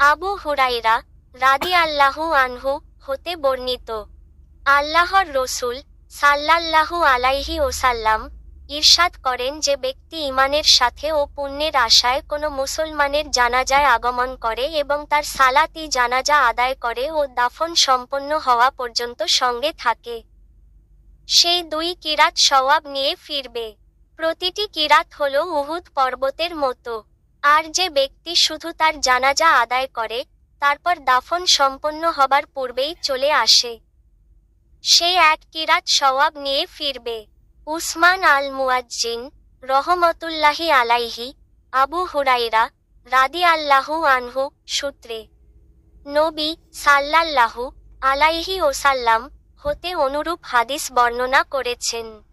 আবু হুরাইরা রাদি আল্লাহু আনহু হতে বর্ণিত। আল্লাহর রসুল সাল্লাল্লাহু আলাইহি ওসাল্লাম ঈর্ষাদ করেন যে ব্যক্তি ইমানের সাথে ও পুণ্যের আশায় কোনো মুসলমানের জানাজায় আগমন করে এবং তার সালাতি জানাজা আদায় করে ও দাফন সম্পন্ন হওয়া পর্যন্ত সঙ্গে থাকে। সেই দুই কিরাত সওয়াব নিয়ে ফিরবে। প্রতিটি কিরাত হল উহুদ পর্বতের মতো। আর যে ব্যক্তি শুধু তার জানাজা আদায় করে, তারপর দাফন সম্পন্ন হবার পূর্বেই চলে আসে। সে এক কিরাত সওয়াব নিয়ে ফিরবে। উসমান আল মুয়াজ্জিন রহমতুল্লাহি আলাইহি, আবু হুরাইরা রাদি আল্লাহু আনহু সূত্রে, নবী সাল্লাল্লাহু আলাইহি ওসাল্লাম হতে অনুরূপ হাদিস বর্ণনা করেছেন।